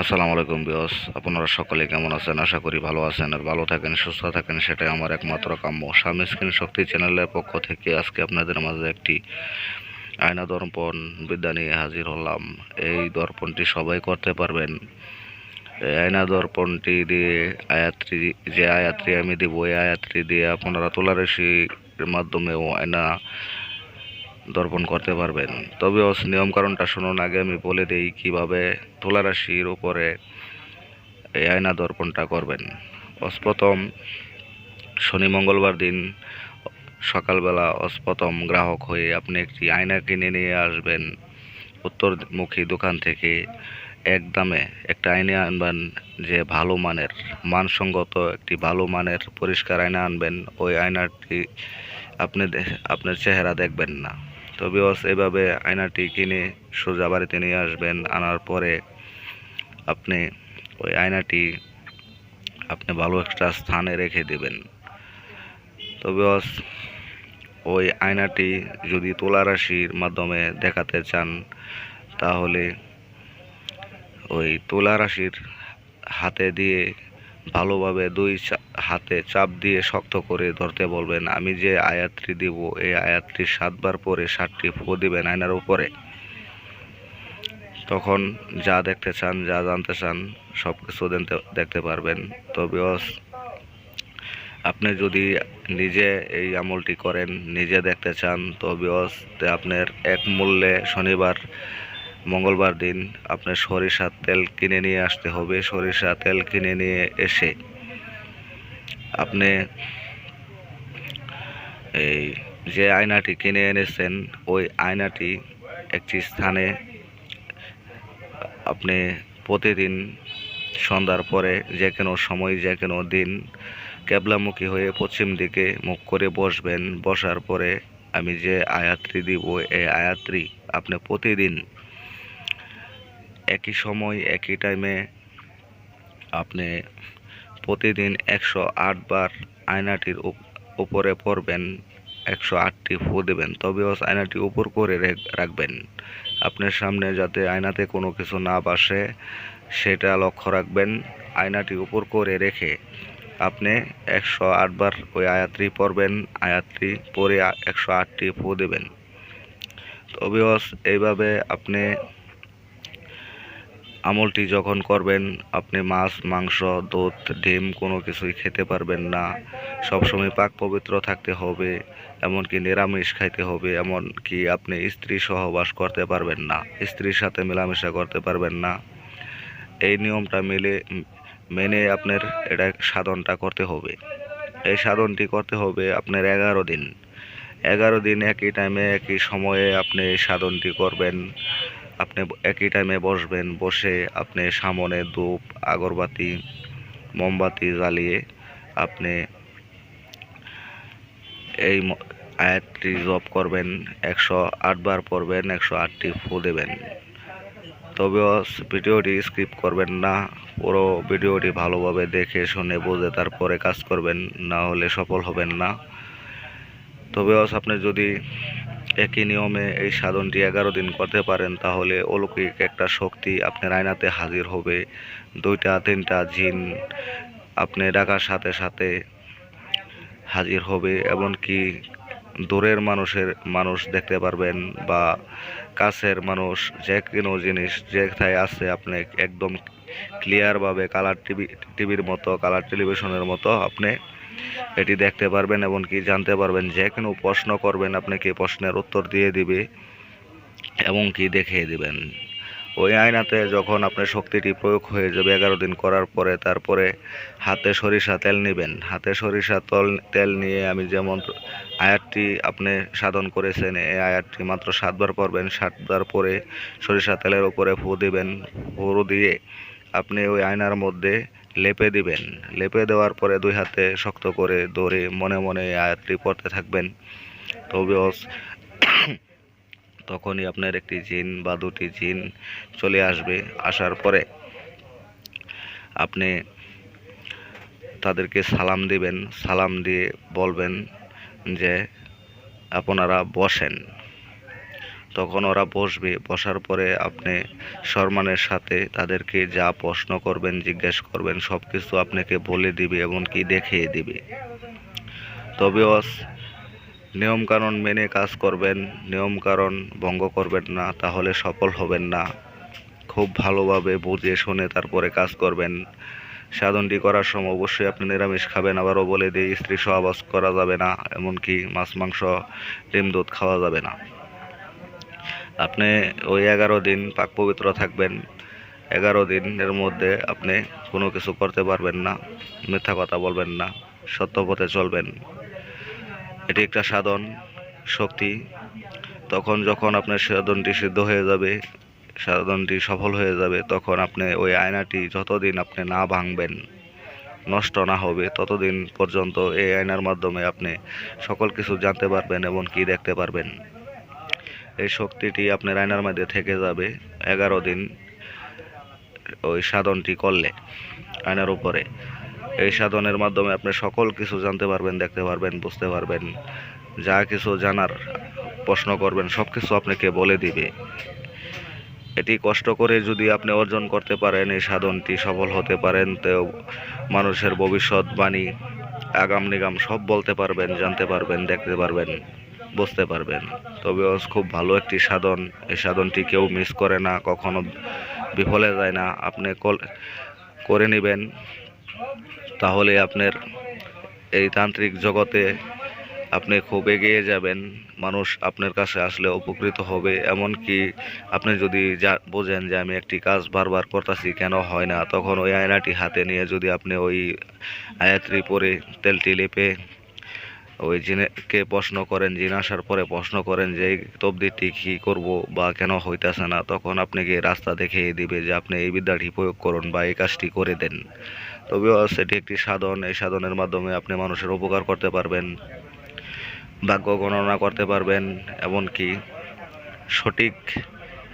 আসসালামু আলাইকুম বিয়স আপনারা সকলে কেমন আছেন? আশা করি ভালো আছেন আর ভালো থাকেন, সুস্থ থাকেন। সেটাই আমার একমাত্র কাম্য। স্বামী স্ক্রিন শক্তি চ্যানেলের পক্ষ থেকে আজকে আপনাদের মাঝে একটি আয়না দর্পণ বিদ্যা নিয়ে হাজির হলাম। এই দর্পণটি সবাই করতে পারবেন। এই আয়না দর্পণটি দিয়ে আয়াত্রী, যে আয়াত্রী আমি দিব, এই আয়াত্রী দিয়ে আপনারা তোলারেশির মাধ্যমেও আয়না দর্পণ করতে পারবেন। তবে নিয়ম কারণটা শুনুন, আগে আমি বলে দেই কীভাবে তুলা রাশির উপরে এই আয়না দর্পণটা করবেন। অস প্রথম শনি মঙ্গলবার দিন সকালবেলা অস প্রথম গ্রাহক হয়ে আপনি একটি আয়না কিনে নিয়ে আসবেন। উত্তরমুখী দোকান থেকে এক দামে একটা আয়না আনবেন, যে ভালো মানের, মানসঙ্গত একটি ভালো মানের পরিষ্কার আয়না আনবেন। ওই আয়নাটি আপনি আপনার চেহারা দেখবেন না। তবে ওস এভাবে আয়নাটি কিনে সোজা বাড়িতে নিয়ে আসবেন, আনার পরে আপনি ওই আয়নাটি আপনি ভালো একটা স্থানে রেখে দেবেন। তো ওস ওই আয়নাটি যদি তোলা রাশির মাধ্যমে দেখাতে চান, তাহলে ওই তোলা রাশির হাতে দিয়ে ভালোভাবে দুই হাতে চাপ দিয়ে শক্ত করে ধরতে বলবেন, আমি যে আয়াতটি দিব, এই আয়াতটি সাতবার পরে সাতটি ফু দিবেন আয়নার উপরে। তখন যা দেখতে চান, যা জানতে চান সব কিছু দেখতে- পারবেন। তবে আপনি যদি নিজে এই আমলটি করেন, নিজে দেখতে চান তে আপনার এক মূল্যে শনিবার মঙ্গলবার দিন আপনার সরিষার তেল কিনে নিয়ে আসতে হবে। সরিষা তেল কিনে নিয়ে এসে আপনি এই যে আয়নাটি কিনে এনেছেন, ওই আয়নাটি একটি স্থানে আপনি প্রতিদিন সন্ধ্যার পরে যে কোনো সময়, যে কোনো দিন ক্যাবলামুখী হয়ে পশ্চিম দিকে মুখ করে বসবেন। বসার পরে আমি যে আয়াত্রী দিব এই আয়াত্রী আপনি প্রতিদিন একই সময়, একই টাইমে আপনি প্রতিদিন একশো বার আয়নাটির উপ- উপরে পড়বেন, একশো আটটি ফু দেবেন তবে আয়নাটি উপর করে রেখ- রাখবেন। আপনার সামনে যাতে আয়নাতে কোনো কিছু না বাসে, সেটা লক্ষ্য রাখবেন, আয়নাটি উপর করে রেখে আপনি একশো বার ওই আয়াত্রী পড়বেন, আয়াত্রী পরে একশো আটটি ফু দেবেন। তবে এইভাবে আপনি আমলটি যখন করবেন, আপনি মাছ, মাংস, দুধ, ডিম কোনো কিছুই খেতে পারবেন না। সবসময় পাক পবিত্র থাকতে হবে, এমনকি নিরামিষ খাইতে হবে, এমনকি আপনি স্ত্রী সহবাস করতে পারবেন না, স্ত্রীর সাথে মেলামেশা করতে পারবেন না। এই নিয়মটা মেলে, মেনে আপনার এটা সাধনটা করতে হবে। এই সাধনটি করতে হবে আপনার এগারো দিন। এগারো দিন একই টাইমে একই সময়ে আপনি এই সাধনটি করবেন। আপনি একই টাইমে বসবেন, বসে আপনি সামনে ধূপ, আগরবাতি, মোমবাতি জ্বালিয়ে আপনি এই আয়াতটি জপ করবেন, একশো আটবার পড়বেন, একশো আটটি ফু দেবেন। তবে ভিডিওটি স্কিপ করবেন না, পুরো ভিডিওটি ভালোভাবে দেখে শুনে বুঝে তারপরে কাজ করবেন, না হলে সফল হবেন না। তবে আপনি যদি একই নিয়মে এই সাধনটি এগারো দিন করতে পারেন, তাহলে অলৌকিক একটা শক্তি আপনার আয়নাতে হাজির হবে। দুইটা, তিনটা জিন আপনি ডাকার সাথে সাথে হাজির হবে, এমনকি দূরের মানুষের মানুষ দেখতে পারবেন বা কাছের মানুষ, যে কোনো জিনিস যেথায় আছে আপনি একদম ক্লিয়ারভাবে কালার টিভি টিভির মতো কালার টেলিভিশনের মতো আপনি এটি দেখতে পারবেন এমনকি জানতে পারবেন যে কোনো প্রশ্ন করবেন, আপনাকে প্রশ্নের উত্তর দিয়ে দিবে এমনকি দেখিয়ে দিবেন। ওই আয়নাতে যখন আপনার শক্তিটি প্রয়োগ হয়ে যাবে এগারো দিন করার পরে, তারপরে হাতে সরিষা তেল নেবেন। হাতে সরিষা তল, তেল নিয়ে আমি যেমন আয়াতটি আপনি সাধন করেছেন, এই আয়াতটি মাত্র সাতবার পড়বেন। সাতবার পরে সরিষা তেলের উপরে ফু দিবেন। ফু দিয়ে আপনি ওই আয়নার মধ্যে লেপে দিবেন। লেপে দেওয়ার পরে দুই হাতে শক্ত করে ধরে মনে মনে আয়াতটি পড়তে থাকবেন। তবে তখনই আপনার একটি জিন বা দুটি জিন চলে আসবে। আসার পরে আপনি তাদেরকে সালাম দিবেন। সালাম দিয়ে বলবেন যে, আপনারা বসেন। তখন ওরা বসবে। বসার পরে আপনি সম্মানের সাথে তাদেরকে যা প্রশ্ন করবেন, জিজ্ঞেস করবেন সব কিছু আপনাকে বলে দিবে এমনকি দেখিয়ে দিবে। তবে অস নিয়মকানুন মেনে কাজ করবেন, নিয়মকানুন ভঙ্গ করবেন না, তাহলে সফল হবেন না। খুব ভালোভাবে বুঝে শুনে তারপরে কাজ করবেন। সাধনটি করার সময় অবশ্যই আপনি নিরামিষ খাবেন, আবারও বলে দিই, স্ত্রী সহবাস করা যাবে না, এমনকি মাছ, মাংস, ডিম, দুধ খাওয়া যাবে না। আপনি ওই এগারো দিন পাক পবিত্র থাকবেন। এগারো দিনের মধ্যে আপনি কোনো কিছু করতে পারবেন না, মিথ্যা কথা বলবেন না, সত্য পথে চলবেন। এটি একটা সাধন, শক্তি। তখন যখন আপনার সাধনটি সিদ্ধ হয়ে যাবে, সাধনটি সফল হয়ে যাবে, তখন আপনি ওই আয়নাটি যতদিন আপনি না ভাঙবেন, নষ্ট না হবে, ততদিন পর্যন্ত এই আয়নার মাধ্যমে আপনি সকল কিছু জানতে পারবেন এবং কি দেখতে পারবেন। এই শক্তিটি আপনার আয়নার মধ্যে থেকে যাবে এগারো দিন ওই সাধনটি করলে, আয়নার উপরে। এই সাধনের মাধ্যমে আপনি সকল কিছু জানতে পারবেন, দেখতে পারবেন, বুঝতে পারবেন। যা কিছু জানার, প্রশ্ন করবেন সব কিছু আপনাকে বলে দিবে। এটি কষ্ট করে যদি আপনি অর্জন করতে পারেন, এই সাধনটি সফল হতে পারেন তো মানুষের ভবিষ্যৎবাণী, আগাম নিগাম সব বলতে পারবেন, জানতে পারবেন, দেখতে পারবেন। বুঝতে পারবেন। তবে ওস খুব ভালো একটি সাধন। এই সাধনটি কেউ মিস করে না, কখনো বিফলে যায় না। আপনি করে নেবেন, তাহলে আপনার এই তান্ত্রিক জগতে আপনি খুব এগিয়ে যাবেন। মানুষ আপনার কাছে আসলে উপকৃত হবে। এমনকি আপনি যদি যা, বোঝেন যে আমি একটি কাজ বারবার করতেছি, কেন হয় না? তখন ওই আয়নাটি হাতে নিয়ে যদি আপনি ওই আয়াত্রী পরে তেলটি লেপে ওই জিনেকে প্রশ্ন করেন জিন আসার পরে প্রশ্ন করেন যে, এই তবদিটি কী করব বা কেন হইতেছে না? তখন আপনাকে রাস্তা দেখিয়ে দিবে যে, আপনি এই বিদ্যাটি প্রয়োগ করুন বা এই কাজটি করে দেন। তবেও সেটি একটি সাধন। এই সাধনের মাধ্যমে আপনি মানুষের উপকার করতে পারবেন, ভাগ্য গণনা করতে পারবেন, এমনকি সঠিক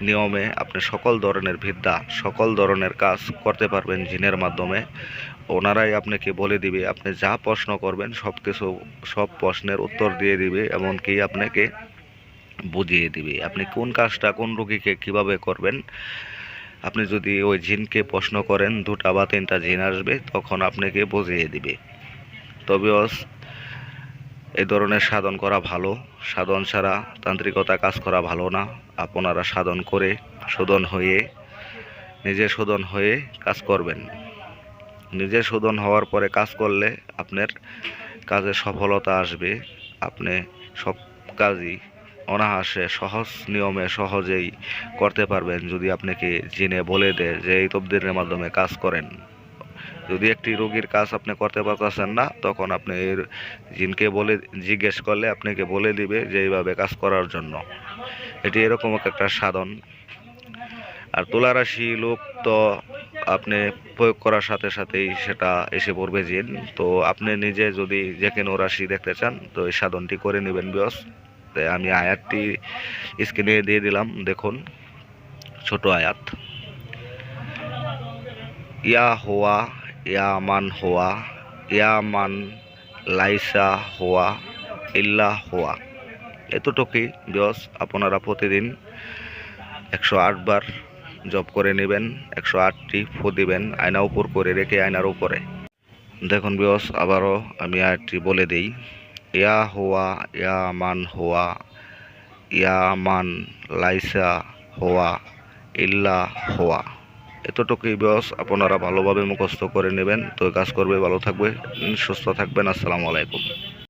নিয়মে আপনি সকল ধরনের বিদ্যা, সকল ধরনের কাজ করতে পারবেন জিনের মাধ্যমে। ওনারাই আপনাকে বলে দিবে, আপনি যা প্রশ্ন করবেন সব কিছু সব প্রশ্নের উত্তর দিয়ে দিবে, এমনকি আপনাকে বুঝিয়ে দিবে। আপনি কোন কাজটা, কোন রোগীকে কীভাবে করবেন? আপনি যদি ওই জিনকে প্রশ্ন করেন, দুটা বা তিনটা জিন আসবে, তখন আপনাকে বুঝিয়ে দিবে। তবে এই ধরনের সাধন করা ভালো। সাধন ছাড়া তান্ত্রিকতা কাজ করা ভালো না। আপনারা সাধন করে শোধন হয়ে, নিজে শোধন হয়ে কাজ করবেন। নিজে শোধন হওয়ার পরে কাজ করলে আপনার কাজে সফলতা আসবে। আপনি সব কাজই অনায়াসে, সহজ নিয়মে, সহজেই করতে পারবেন। যদি আপনাকে জিনে বলে দেয় যে এই তবদিনের মাধ্যমে কাজ করেন। যদি একটি রোগীর কাজ আপনি করতে পারতেছেন না, তখন আপনি এর জিনকে বলে, জিজ্ঞেস করলে আপনাকে বলে দিবে যে এইভাবে কাজ করার জন্য। এটি এরকম একটা সাধন। আর তুলা রাশি লোক তো আপনি প্রয়োগ করার সাথে সাথেই সেটা এসে পড়বে জিন। তো আপনি নিজে যদি যে কোনো রাশি দেখতে চান, তো এই সাধনটি করে নেবেন বিয়স আমি আয়াতটি স্ক্রিনে দিয়ে দিলাম, দেখুন। ছোট আয়াত। ইয়া হোয়া ইয়া মান হোয়া ইয়া মান লাইসা হোয়া, ইল্লা হোয়া। এতটুকুই বিয়স, আপনারা প্রতিদিন একশো আটবার জব করে নেবেন, একশো আটটি ফু দিবেন, আয়না উপর করে রেখে আয়নার উপরে। দেখুন বিয়স, আবারও আমি আয়াতটি বলে দিই। ইয়া হোয়া ইয়া মান হোয়া ইয়া মান লাইসা হোয়া, ইল্লা হোয়া। এতটুকুই বস, আপনারা ভালোভাবে মুখস্থ করে নেবেন। তো কাজ করবে, ভালো থাকবে, সুস্থ থাকবেন। আসসালামু আলাইকুম।